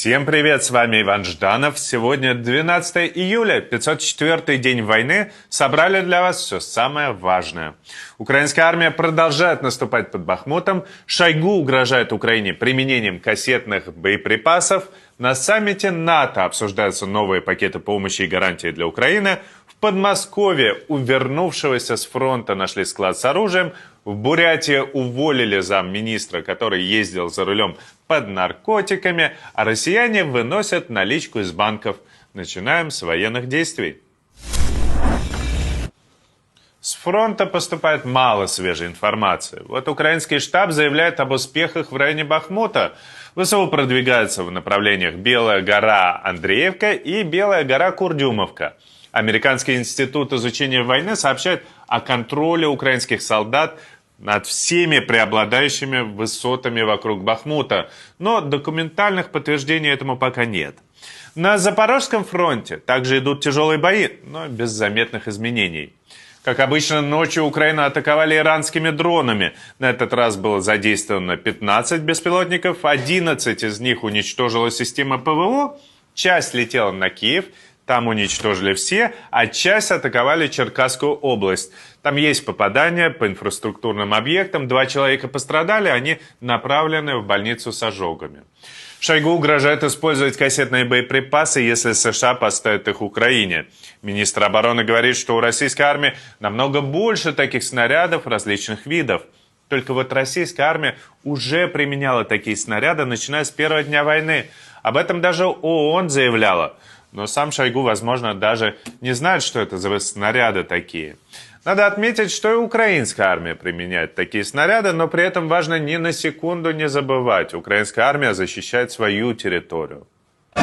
Всем привет, с вами Иван Жданов. Сегодня 12 июля, 504 день войны. Собрали для вас все самое важное. Украинская армия продолжает наступать под Бахмутом. Шойгу угрожает Украине применением кассетных боеприпасов. На саммите НАТО обсуждаются новые пакеты помощи и гарантии для Украины. В Подмосковье у вернувшегося с фронта нашли склад с оружием. В Бурятии уволили замминистра, который ездил за рулем под наркотиками, а россияне выносят наличку из банков. Начинаем с военных действий. С фронта поступает мало свежей информации. Вот украинский штаб заявляет об успехах в районе Бахмута. ВСУ продвигается в направлениях Белая гора Андреевка и Белая гора Курдюмовка. Американский институт изучения войны сообщает о контроле украинских солдат над всеми преобладающими высотами вокруг Бахмута, но документальных подтверждений этому пока нет. На Запорожском фронте также идут тяжелые бои, но без заметных изменений. Как обычно, ночью Украину атаковали иранскими дронами. На этот раз было задействовано 15 беспилотников, 11 из них уничтожила система ПВО, часть летела на Киев, там уничтожили все, а часть атаковали Черкасскую область. Там есть попадания по инфраструктурным объектам. Два человека пострадали, они направлены в больницу с ожогами. Шойгу угрожает использовать кассетные боеприпасы, если США поставят их Украине. Министр обороны говорит, что у российской армии намного больше таких снарядов различных видов. Только вот российская армия уже применяла такие снаряды, начиная с первого дня войны. Об этом даже ООН заявляла. Но сам Шойгу, возможно, даже не знает, что это за снаряды такие. Надо отметить, что и украинская армия применяет такие снаряды, но при этом важно ни на секунду не забывать, украинская армия защищает свою территорию. Не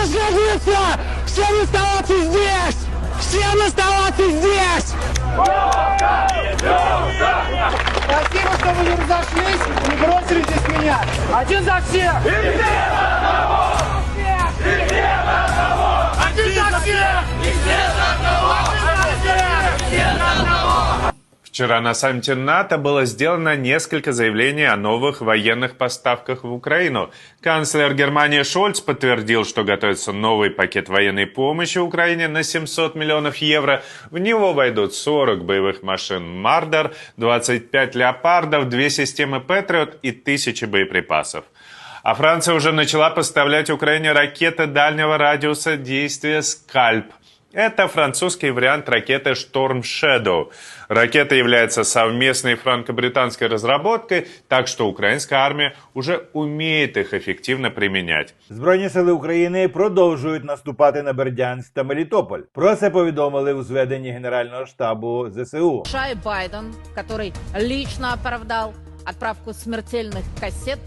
расходиться! Всем оставаться здесь! Всем оставаться здесь! Спасибо, что вы не разошлись и не бросили здесь меня. Один за всех! Один за Вчера на саммите НАТО было сделано несколько заявлений о новых военных поставках в Украину. Канцлер Германии Шольц подтвердил, что готовится новый пакет военной помощи Украине на 700 миллионов евро. В него войдут 40 боевых машин «Мардер», 25 «Леопардов», две системы «Патриот» и тысячи боеприпасов. А Франция уже начала поставлять Украине ракеты дальнего радиуса действия «Скальп». Это французский вариант ракеты Storm Shadow. Ракета является совместной франко-британской разработкой, так что украинская армия уже умеет их эффективно применять. Збройні сили України продовжують наступати на Бердянськ та Мелітополь. Про це повідомили у зведенні Генерального штабу ЗСУ. Шай Байден, который лично оправдал отправку смертельных кассет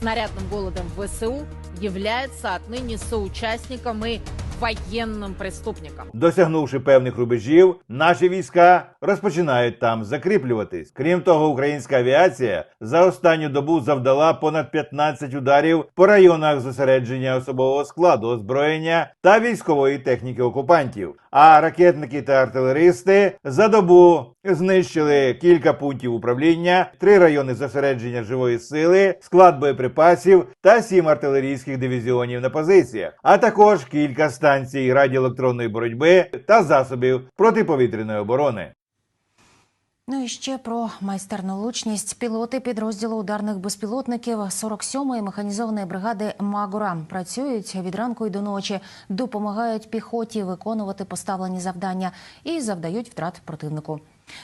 снарядным голодом в ВСУ, является отныне соучастником и военным преступником. Досягнувши певних рубежів, наші війська розпочинають там закріплюватись. Крім того, українська авіація за останню добу завдала понад 15 ударів по районах зосередження особового складу, озброєння та військової техніки окупантів. А ракетники та артилеристи за добу знищили кілька пунктів управління, три райони зосередження живої сили, склад боєприпасів та сім артилерійських дивізіонів на позиціях, а також кілька станцій радіоелектронної боротьби та засобів протиповітряної оборони. Ну і ще про майстерну лучність. Пілоти підрозділу ударних безпілотників 47-ї механізованої бригади Магура працюють від ранку й до ночі, допомагають піхоті виконувати поставлені завдання і завдають втрат противнику.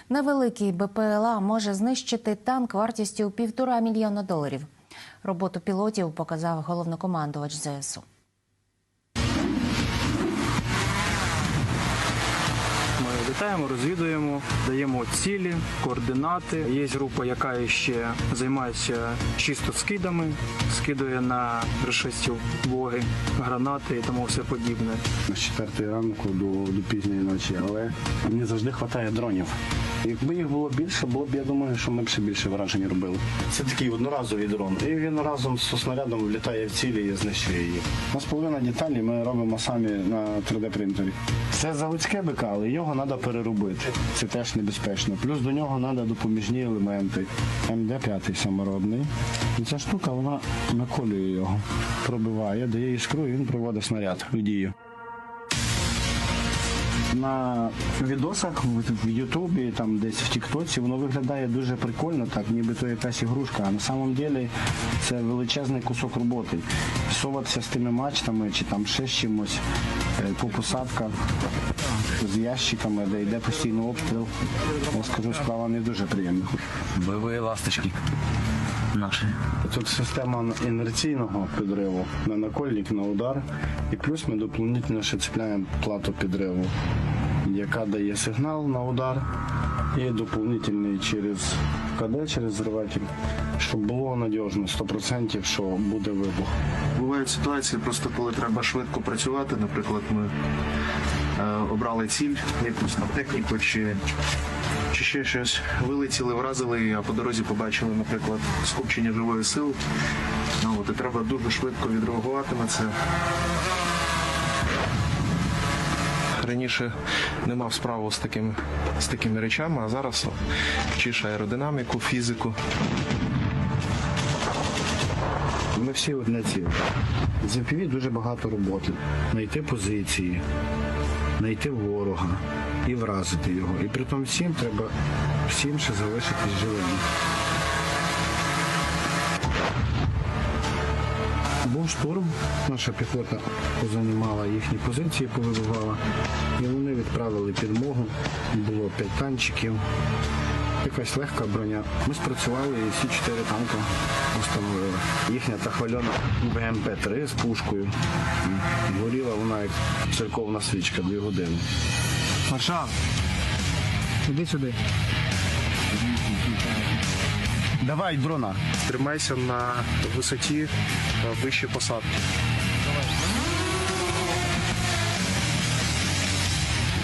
Невеликий БПЛА може знищити танк вартістю півтора мільйона доларів. Роботу пілотів показав головнокомандувач ЗСУ. Ми літаємо, розвідуємо, даємо цілі, координати. Є група, яка ще займається чисто скидами, скидує на решетів воги, гранати і тому все подібне. з 4 ранку до, до пізньої ночі, але не завжди вистачає дронів. Якби їх було більше, було б, я думаю, що ми б ще більше вражень робили. Це такий одноразовий дрон. І він разом з снарядом влітає в цілі і знищує їх. У нас половина деталей ми робимо самі на 3D принтері. Це заводське БК, але його треба переробити. Це теж небезпечно. Плюс до нього треба допоміжні елементи. МД-5 саморобний. І ця штука вона наколює його, пробиває, дає іскру і він проводить снаряд в дію. На відосах в- Ютубі, там десь в Тіктоці, воно виглядає дуже прикольно, так, ніби то якась ігрушка. А на самом деле це величезний кусок роботи. Соватися з тими мачтами чи там ще з чимось е, по посадках з ящиками, де йде постійно обстріл. Я скажу, справа не дуже приємна. Бойові ласточки наші. Тут система інерційного підриву на накольник, на удар. І плюс ми доповнительно ще цепляємо плату підриву, яка дає сигнал на удар і доповнительний через КД, через зриватель, щоб було надіжно 100%, що буде вибух. Бувають ситуації, просто коли треба швидко працювати. Наприклад, ми обрали ціль, якусь там техніку чи, чи ще щось. Вилетіли, вразили, а по дорозі побачили, наприклад, скупчення живої сили. Ну, от, і треба дуже швидко відреагувати на це. Раніше не мав справу з такими, з такими речами, а зараз вчиш аеродинаміку, фізику. Ми всі одне ціле. З FPV дуже багато роботи. Знайти позиції, знайти ворога і вразити його. І при тому всім треба всім ще залишитись живим. Був штурм, наша піхота позанімала їхні позиції, повибивала, і вони відправили підмогу. Було п'ять танчиків, якась легка броня. Ми спрацювали і всі чотири танка встановили. Їхня та хвальона БМП-3 з пушкою. Горіла вона як церковна свічка дві години. Маршал, іди сюди. Давай, дрона. Тримайся на висоті вище посадки.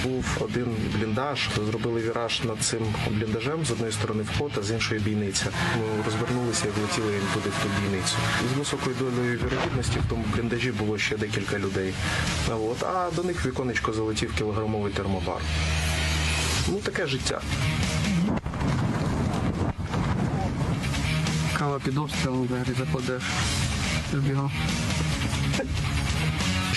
Був один бліндаж, зробили віраж над цим бліндажем з одної сторони вход, а з іншої бійниця. Ми розвернулися і влетіли туди в ту бійницю. З високою долею вірогідності в тому бліндажі було ще декілька людей. От, а до них віконечко залетів кілограмовий термобар. Ну таке життя. Кава під обстрілом, взагалі закладеш. Збігав.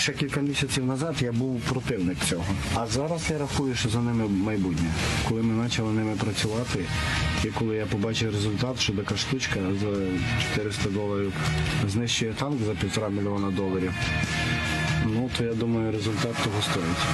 Ще кілька місяців назад я був противник цього. А зараз я рахую, що за ними майбутнє. Коли ми почали ними працювати, і коли я побачив результат, що така штучка за 400 доларів знищує танк за півтора мільйона доларів, ну то я думаю, результат того стоїть.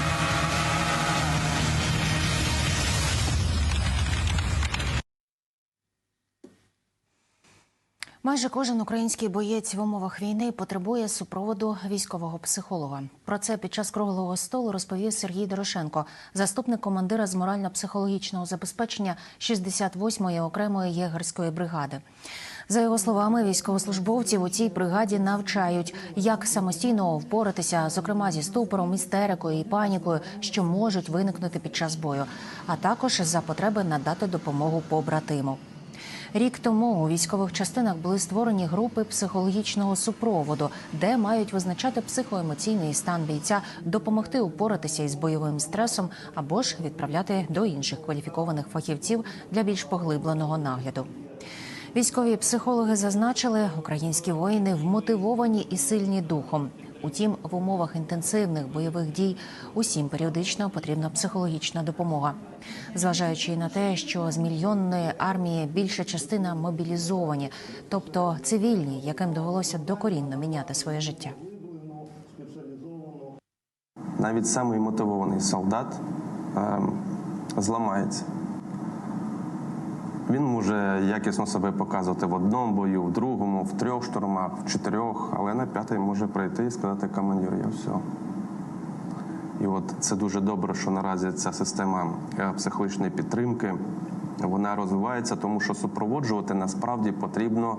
Майже кожен український боєць в умовах війни потребує супроводу військового психолога. Про це під час круглого столу розповів Сергій Дорошенко, заступник командира з морально-психологічного забезпечення 68-ї окремої єгерської бригади. За його словами, військовослужбовців у цій бригаді навчають, як самостійно впоратися, зокрема зі ступором, істерикою і панікою, що можуть виникнути під час бою, а також за потреби надати допомогу побратиму. Рік тому у військових частинах були створені групи психологічного супроводу, де мають визначати психоемоційний стан бійця, допомогти упоратися із бойовим стресом або ж відправляти до інших кваліфікованих фахівців для більш поглибленого нагляду. Військові психологи зазначили, українські воїни вмотивовані і сильні духом. Утім, в умовах інтенсивних бойових дій усім періодично потрібна психологічна допомога. Зважаючи на те, що з мільйонної армії більша частина мобілізовані, тобто цивільні, яким довелося докорінно міняти своє життя. Навіть самий мотивований солдат ем, зламається. Він може якісно себе показувати в одному бою, в другому, в трьох штурмах, в чотирьох, але на п'ятий може прийти і сказати командир, я все. І от це дуже добре, що наразі ця система е, психологічної підтримки вона розвивається, тому що супроводжувати насправді потрібно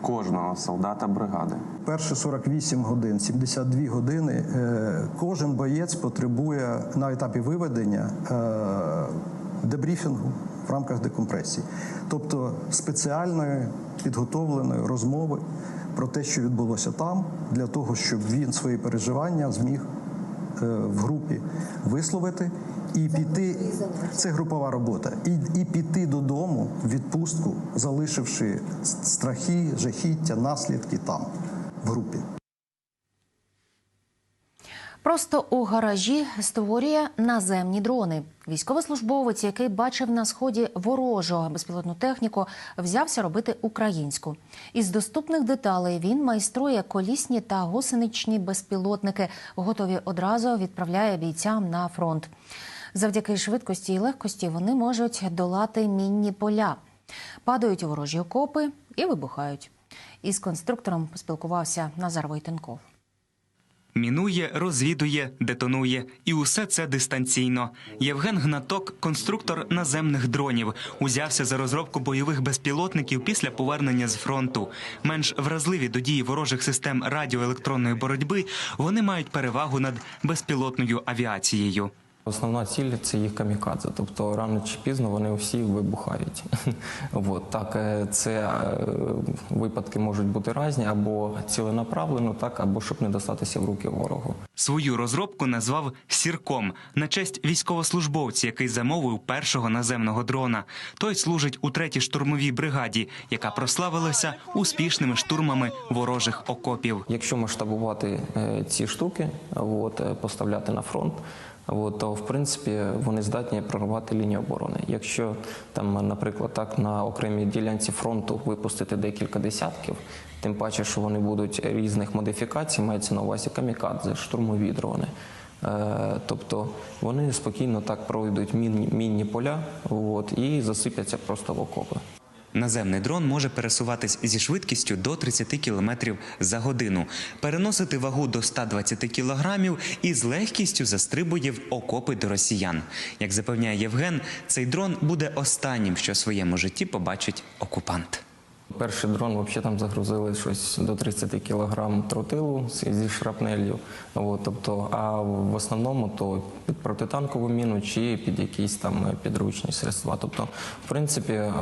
кожного солдата бригади. Перші 48 годин, 72 години е, кожен боєць потребує на етапі виведення е, дебріфінгу в рамках декомпресії, тобто спеціальної підготовленої розмови про те, що відбулося там, для того, щоб він свої переживання зміг е, в групі висловити і піти це групова робота, і, і піти додому в відпустку, залишивши страхи, жахіття, наслідки там в групі. Просто у гаражі створює наземні дрони. Військовослужбовець, який бачив на сході ворожу безпілотну техніку, взявся робити українську. Із доступних деталей він майструє колісні та гусеничні безпілотники, готові одразу відправляє бійцям на фронт. Завдяки швидкості і легкості вони можуть долати мінні поля, падають ворожі окопи і вибухають. Із конструктором поспілкувався Назар Войтенков. Мінує, розвідує, детонує, і усе це дистанційно. Євген Гнаток, конструктор наземних дронів, узявся за розробку бойових безпілотників після повернення з фронту. Менш вразливі до дії ворожих систем радіоелектронної боротьби, вони мають перевагу над безпілотною авіацією. Основна ціль це їх камікадзе, тобто рано чи пізно вони всі вибухають. От, так, е, це е, випадки можуть бути різні, або ціленаправлено, так, або щоб не достатися в руки ворогу. Свою розробку назвав сірком на честь військовослужбовця, який замовив першого наземного дрона. Той служить у третій штурмовій бригаді, яка прославилася успішними штурмами ворожих окопів. Якщо масштабувати е, ці штуки, от, поставляти на фронт. От, то в принципі вони здатні прорвати лінію оборони. Якщо там, наприклад, так на окремій ділянці фронту випустити декілька десятків, тим паче, що вони будуть різних модифікацій, мається на увазі камікадзе, штурмові дрони. Е, тобто вони спокійно так пройдуть мінні, поля от, і засипляться просто в окопи. Наземний дрон може пересуватись зі швидкістю до 30 км за годину, переносити вагу до 120 кг і з легкістю застрибує в окопи до росіян. Як запевняє Євген, цей дрон буде останнім, що в своєму житті побачить окупант. Перший дрон взагалі там загрузили щось до 30 кг тротилу зі шрапнелью. От, тобто, а в основному то під протитанкову міну чи під якісь там підручні средства. Тобто, в принципі, е,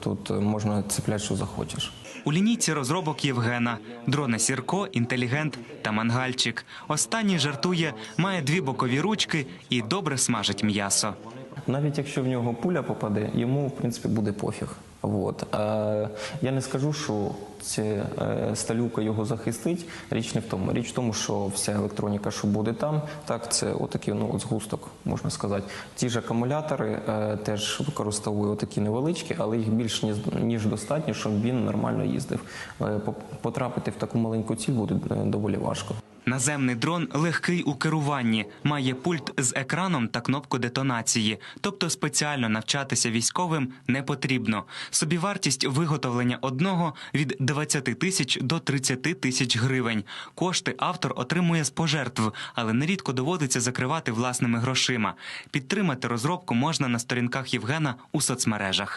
тут можна цепляти, що захочеш. У лінійці розробок Євгена дрони Сірко, інтелігент та мангальчик. Останній жартує, має дві бокові ручки і добре смажить м'ясо. Навіть якщо в нього пуля попаде, йому в принципі буде пофіг. От. Е, я не скажу, що сталюка його захистить. Річ не в тому. Річ в тому, що вся електроніка, що буде там, так це отакий ну, от згусток, можна сказати. Ті ж акумулятори е, теж використовують отакі невеличкі, але їх більш ніж, ніж достатньо, щоб він нормально їздив. Е, по- потрапити в таку маленьку ціль буде е, доволі важко. Наземний дрон легкий у керуванні, має пульт з екраном та кнопку детонації, тобто спеціально навчатися військовим не потрібно. Собівартість виготовлення одного від 20 тисяч до 30 тисяч гривень. Кошти автор отримує з пожертв, але нерідко доводиться закривати власними грошима. Підтримати розробку можна на сторінках Євгена у соцмережах.